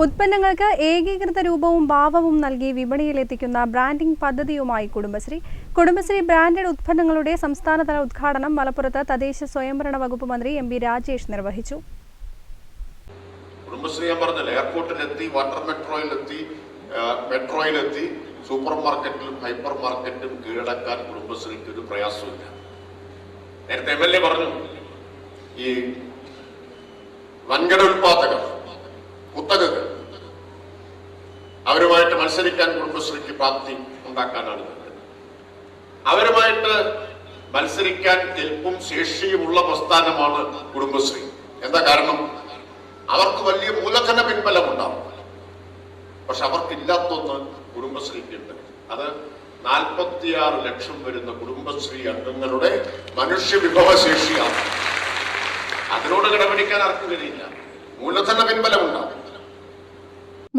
ഉത്പന്നങ്ങൾക്ക് ഏകീകൃത രൂപവും ഭാവവും നൽകി വിപണിയിലെത്തിക്കുന്ന ബ്രാൻഡിംഗ് പദ്ധതിയുമായി കുടുംബശ്രീ. കുടുംബശ്രീ ബ്രാൻഡഡ് ഉത്പന്നങ്ങളുടെ സംസ്ഥാനതല ഉദ്ഘാടനം മലപ്പുറത്ത് തദ്ദേശ സ്വയംഭരണ വകുപ്പ് മന്ത്രി എം ബി രാജേഷ് നിർവഹിച്ചു. കുടുംബശ്രീ ഞാൻ പറഞ്ഞല്ലോ എയർപോർട്ടിലെത്തി വാട്ടർ മെട്രോയിലെത്തി മെട്രോയിലെത്തി സൂപ്പർ മാർക്കറ്റിലും ഹൈപ്പർ മാർക്കറ്റിലും കീഴടക്കാൻ കുടുംബശ്രീക്ക് ഒരു പ്രയാസമില്ല നേരത്തെ എം എൽ എ പറഞ്ഞു ഈ വൻകിട ഉൽപാദകർ കുത്തകകൾ അവരുമായിട്ട് മത്സരിക്കാൻ കുടുംബശ്രീക്ക് പ്രാപ്തി ഉണ്ടാക്കാനാണ്. അവരുമായിട്ട് മത്സരിക്കാൻ കെൽപ്പും ശേഷിയുമുള്ള പ്രസ്ഥാനമാണ് കുടുംബശ്രീ. എന്താ കാരണം? അവർക്ക് വലിയ മൂലധന പിൻബലം ഉണ്ടാവും പക്ഷെ അവർക്കില്ലാത്തൊന്ന് കുടുംബശ്രീക്കുണ്ട് അത് നാൽപ്പത്തിയാറ് ലക്ഷം വരുന്ന കുടുംബശ്രീ അംഗങ്ങളുടെ മനുഷ്യ വിഭവശേഷിയാണ് അതിനോട് കിടപിടിക്കാൻ ആർക്കും കഴിയില്ല. മൂലധന പിൻബലം ഉണ്ടാവും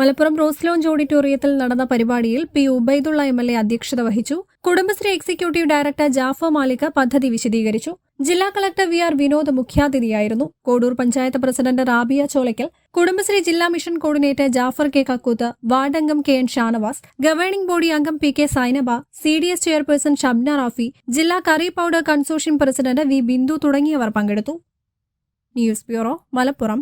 മലപ്പുറം റോസ് ലോഞ്ച് ഓഡിറ്റോറിയത്തിൽ നടന്ന പരിപാടിയിൽ P Ubaidullah M L A അധ്യക്ഷത വഹിച്ചു. കുടുംബശ്രീ എക്സിക്യൂട്ടീവ് ഡയറക്ടർ ജാഫർ മാലിക് പദ്ധതി വിശദീകരിച്ചു. ജില്ലാ കളക്ടർ വി ആർ വിനോദ് മുഖ്യാതിഥിയായിരുന്നു. കോഡൂർ പഞ്ചായത്ത് പ്രസിഡന്റ് റാബിയ ചോളയ്ക്കൽ കുടുംബശ്രീ ജില്ലാ mission coordinator Jafar K Kakkooth വാർഡംഗം K N Shanavas governing body അംഗം P K Sainaba C D S chairperson Shabna Rafi ജില്ലാ curry powder consortium president V Bindu തുടങ്ങിയവർ പങ്കെടുത്തു. News bureau Malappuram.